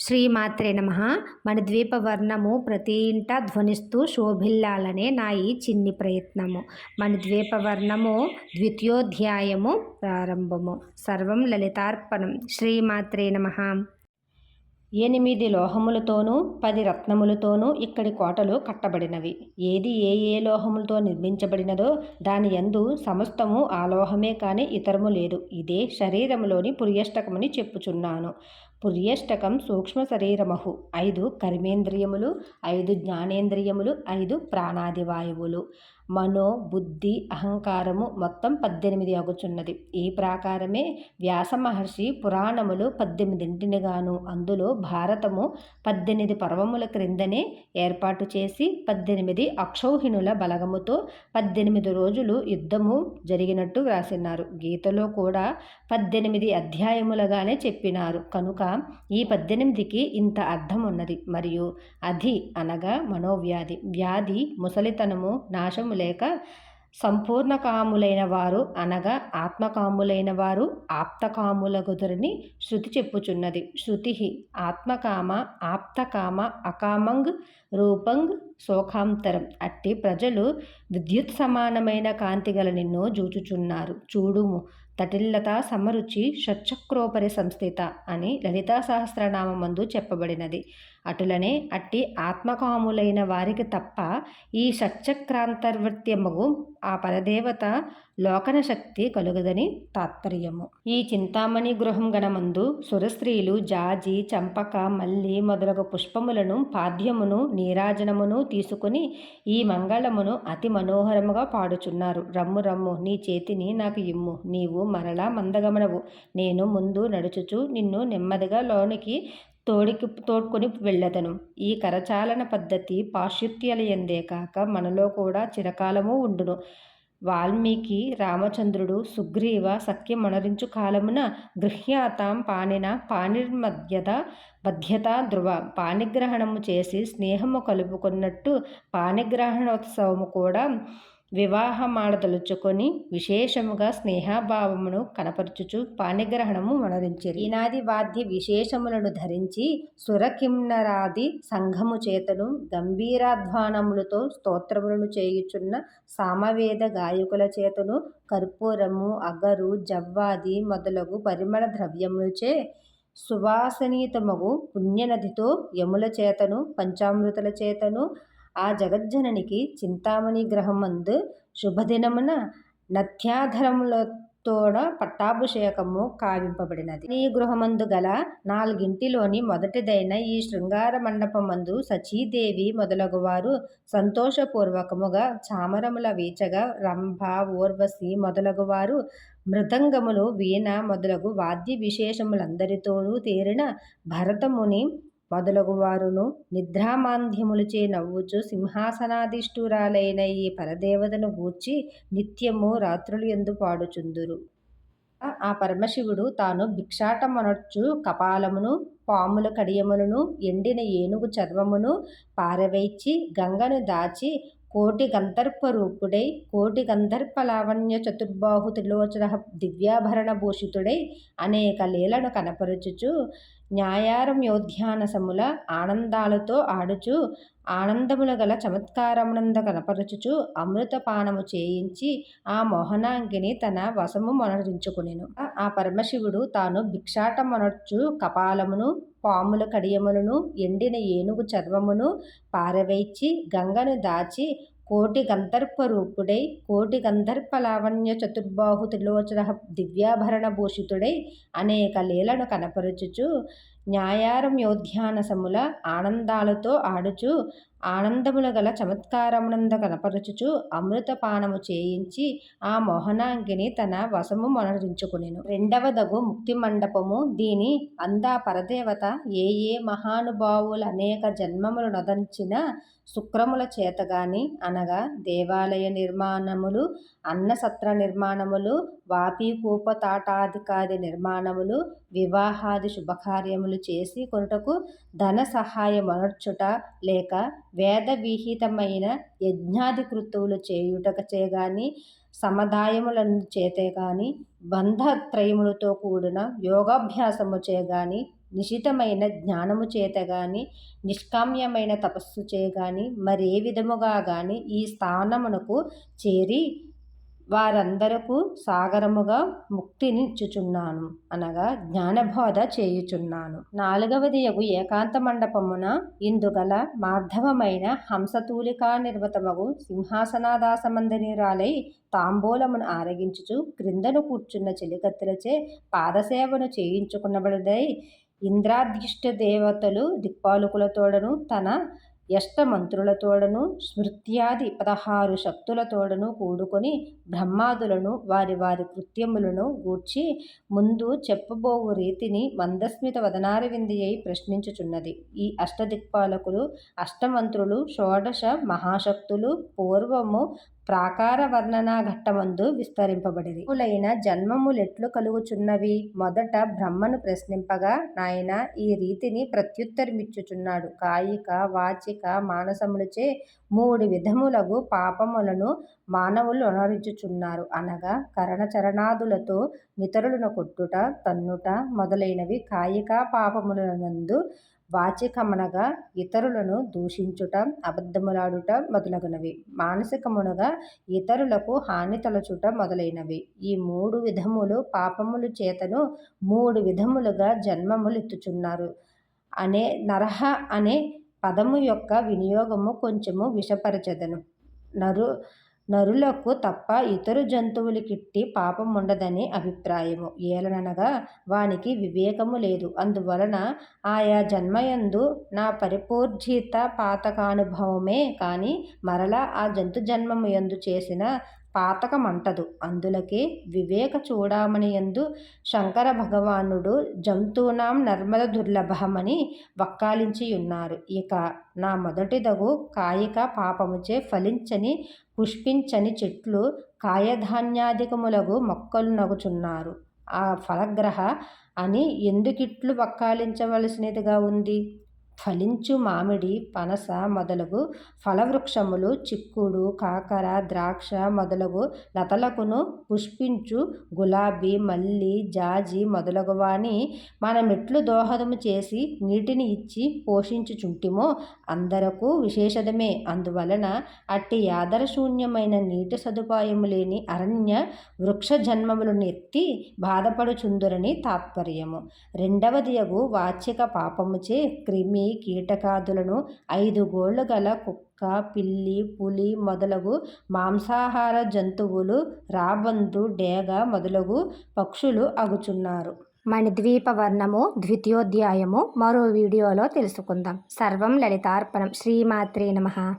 శ్రీమాత్రే నమ. మన ద్వీపవర్ణము ప్రతి ఇంట ధ్వనిస్తూ శోభిల్లాలనే నా ఈ చిన్ని ప్రయత్నము. మన ద్వీపవర్ణము ద్వితీయోధ్యాయము ప్రారంభము. సర్వం లలితార్పణం. శ్రీమాత్రే నమ. ఎనిమిది లోహములతోనూ పది రత్నములతోనూ ఇక్కడి కోటలు కట్టబడినవి. ఏది ఏ ఏ లోహములతో నిర్మించబడినదో దాని యందు సమస్తము ఆ లోహమే కాని ఇతరము లేదు. ఇదే శరీరములోని పుర్యష్టకమని చెప్పుచున్నాను. పుర్యష్టకం సూక్ష్మ శరీరమహు. ఐదు కర్మేంద్రియములు ఐదు జ్ఞానేంద్రియములు ఐదు ప్రాణాది వాయువులు మనో బుద్ధి అహంకారము మొత్తం పద్దెనిమిది అగుచున్నది. ఈ ప్రాకారమే వ్యాస మహర్షి పురాణములు పద్దెనిమిదింటినిగాను. అందులో భారతము పద్దెనిమిది పర్వముల క్రిందనే ఏర్పాటు చేసి పద్దెనిమిది అక్షౌహిణుల బలగముతో పద్దెనిమిది రోజులు యుద్ధము జరిగినట్టు వ్రాసినారు. గీతలో కూడా పద్దెనిమిది అధ్యాయములుగానే చెప్పినారు. కనుక ఈ పద్దెనిమిదికి ఇంత అర్థం ఉన్నది మరియు అధి అనగా మనోవ్యాధి. వ్యాధి ముసలితనము నాశము లేక సంపూర్ణ కాములైన వారు అనగా ఆత్మకాములైన వారు ఆప్తకాముల గుదురని శృతి చెప్పుచున్నది. శృతి ఆత్మకామ ఆప్తకామ అకామంగ్ రూపంగ్ శోకాంతరం అట్టి ప్రజలు విద్యుత్ సమానమైన కాంతిగల నిన్నో జూచుచున్నారు. చూడుము తటిల్లత సమరుచి షట్చక్రోపరి సంస్థిత అని లలితా సహస్రనామందు చెప్పబడినది. అటులనే అట్టి ఆత్మకాములైన వారికి తప్ప ఈ షట్చక్రాంతర్వర్త్యముగు ఆ పరదేవత లోకన శక్తి కలుగదని తాత్పర్యము. ఈ చింతామణి గృహం గణమందు సురస్త్రీలు జాజి చంపక మల్లి మొదలగు పుష్పములను పాద్యమును నీరాజనమును తీసుకుని ఈ మంగళమును అతి మనోహరముగా పాడుచున్నారు. రమ్ము రమ్ము నీ చేతిని నాకు ఇమ్ము. నీవు మరలా మందగమనవు. నేను ముందు నడుచుచు నిన్ను నెమ్మదిగా లోనికి తోడికి తోడ్కొని వెళ్ళదను. ఈ కరచాలన పద్ధతి పాశ్యుత్యలయందే కాక మనలో కూడా చిరకాలము ఉండును. వాల్మీకి రామచంద్రుడు సుగ్రీవ సఖ్యమనరించు కాలమున గృహ్యాతాం పానిన పానిర్మధ్యత బధ్యత ధ్రువ. పాణిగ్రహణము చేసి స్నేహము కలుపుకున్నట్టు పానిగ్రహణోత్సవము కూడా వివాహమాడదలుచుకొని విశేషముగా స్నేహభావమును కనపరచుచు పాణిగ్రహణము మనరించిరి ఈనాది వాద్య విశేషములను ధరించి సురకిన్నరాది సంఘము చేతను గంభీరాధ్వానములతో స్తోత్రములను చేయుచున్న సామవేద గాయకుల చేతను కర్పూరము అగరు జవ్వాది మొదలగు పరిమళ ద్రవ్యములచే సువాసనీతమగు పుణ్యనదితో యముల చేతను పంచామృతుల చేతను ఆ జగజ్జననికి చింతామణి గ్రహమందు శుభదినమున నత్యాధరములతోడ పట్టాభిషేకము కావింపబడినది. ఈ గృహమందు గల నాలుగింటిలోని మొదటిదైన ఈ శృంగార మండపమందు సచీదేవి మొదలగువారు సంతోషపూర్వకముగా చామరముల వీచగా రంభ ఊర్వశి మొదలగువారు మృదంగములు వీణ మొదలగు వాద్య విశేషములందరితోనూ తేరిన భరతముని మొదలగువారును నిద్రామాంధ్యములచే నవ్వుచు సింహాసనాధిష్ఠురాలైన ఈ పరదేవతను గూర్చి నిత్యము రాత్రులు ఎందు పాడుచుందురు. ఆ పరమశివుడు తాను భిక్షాటమనొచ్చు కపాలమును పాముల కడియములను ఎండిన ఏనుగు చర్మమును పారవేచి గంగను దాచి కోటి గంధర్ప రూపుడై కోటి గంధర్ప లావణ్య చతుర్బాహు త్రిలోచన దివ్యాభరణ భూషితుడై అనేక లీలను కనపరుచుచు న్యాయారమ్యోధ్యానసముల ఆనందాలతో ఆడుచు ఆనందముల గల చమత్కారమునంద కనపరుచుచు అమృతపానము చేయించి ఆ మోహనాంగిని తన వశము మొనరించుకునేను. ఆ పరమశివుడు తాను భిక్షాటమొనర్చు కపాలమును పాముల కడియములను ఎండిన ఏనుగు చర్మమును పారవేచి గంగను దాచి కోటి గంధర్ప రూపుడై కోటి గంధర్ప లావణ్య చతుర్బాహు త్రిలోచన దివ్యాభరణ భూషితుడై అనేక లీలను కనపరుచుచు న్యాయారమ్యోధ్యానసముల ఆనందాలతో ఆడుచు ఆనందముల గల చమత్కారమునంద కనపరుచుచు అమృతపానము చేయించి ఆ మోహనాంగిని తన వశము మొనరించుకునెను. రెండవదగు ముక్తి మండపము దీని అందా పరదేవత ఏ ఏ మహానుభావులు అనేక జన్మములు నొదంచిన శుక్రముల చేతగాని అనగా దేవాలయ నిర్మాణములు అన్నసత్ర నిర్మాణములు వాపీకూపతాటాదికాది నిర్మాణములు వివాహాది శుభకార్యములు చేసి కొనుటకు ధన సహాయమనర్చుట లేక వేదవిహితమైన యజ్ఞాది కృతువులు చేయుటకచే గాని సమదాయములను చేతే గాని బంధత్రయములతో కూడిన యోగాభ్యాసము చే గాని నిశితమైన జ్ఞానము చేత గాని నిష్కామ్యమైన తపస్సు చే గాని మరే విధముగా గాని ఈ స్థానమునకు చేరి వారందరకు సాగరముగా ముక్తినిచ్చుచున్నాను అనగా జ్ఞానబోధ చేయుచున్నాను. నాలుగవది యగు ఏకాంత మండపమున ఇందుగల మార్ధవమైన హంసతూలికా నిర్వతమగు సింహాసనాదాసమందిరాలై తాంబూలమును ఆరగించుచు క్రిందను కూర్చున్న చెలికత్తెలచే పాదసేవను చేయించుకున్నబడిదై ఇంద్రాధిష్ట దేవతలు దిక్పాలకులతోడను తన యష్టమంత్రులతోడను స్మృత్యాది పదహారు శక్తులతోడను కూడుకొని బ్రహ్మాదులను వారి వారి కృత్యములను గూర్చి ముందు చెప్పబోవు రీతిని మందస్మిత వదనారవిందియై ప్రశ్నించుచున్నది. ఈ అష్టదిక్పాలకులు అష్టమంత్రులు షోడశ మహాశక్తులు పూర్వము ప్రాకార వర్ణనా ఘట్టమందు విస్తరింపబడిరి. కులైన జన్మములెట్లు కలుగుచున్నవి. మొదట బ్రహ్మను ప్రశ్నింపగా నాయన ఈ రీతిని ప్రత్యుత్తరమిచ్చుచున్నాడు. కాయిక వాచిక మానసములచే మూడు విధములగు పాపములను మానవులు అనరించుచున్నారు అనగా కరణచరణాదులతో నితరులను కొట్టుట తన్నుట మొదలైనవి కాయిక పాపములనందు వాచికమనగా ఇతరులను దూషించుట అబద్ధములాడుట మొదలగునవి. మానసికమునగా ఇతరులకు హాని తలచుట మొదలైనవి. ఈ మూడు విధములు పాపములు చేతను మూడు విధములుగా జన్మములెత్తుచున్నారు. అనే నరహ అనే పదము యొక్క వినియోగము కొంచెము విషపరచదను. నరు నరులకు తప్ప ఇతరు జంతువులకిట్టి పాపముండదని అభిప్రాయము. ఏలననగా వానికి వివేకము లేదు. అందువలన ఆయా జన్మయందు నా పరిపూర్జిత పాతకానుభవమే. కానీ మరలా ఆ జంతు జన్మము యందు చేసిన పాతకమంటదు. అందులకే వివేక చూడామణి యందు శంకర భగవానుడు జంతూనాం నర్మద దుర్లభమని వక్కాలించియున్నారు. ఇక నా మొదటిదగు కాయిక పాపముచే ఫలించని పుష్పించని చెట్లు కాయధాన్యాధికములగు మొక్కలు నగుచున్నారు. ఆ ఫలగ్రహ అని ఎందుకిట్లు వక్కాలించవలసినదిగా ఉంది? ఫలించు మామిడి పనస మొదలగు ఫలవృక్షములు చిక్కుడు కాకర ద్రాక్ష మొదలగు లతలకును పుష్పించు గులాబీ మల్లి జాజి మొదలగువాని మన మెట్లు దోహదము చేసి నీటిని ఇచ్చి పోషించుచుంటిమో అందరకు విశేషదమే. అందువలన అట్టి యాదరశూన్యమైన నీటి సదుపాయము లేని అరణ్య వృక్ష జన్మములను ఎత్తి బాధపడుచుందురని తాత్పర్యము. రెండవదియగు వాచిక పాపముచే క్రిమి కీటకాదులను ఐదు గోళ్ళు గల కుక్క పిల్లి పులి మొదలగు మాంసాహార జంతువులు రాబందు డేగ మొదలగు పక్షులు అగుచున్నారు. మణిద్వీప వర్ణము ద్వితీయోధ్యాయము. మరో వీడియోలో తెలుసుకుందాం. సర్వం లలితార్పణం. శ్రీమాత్రే నమ.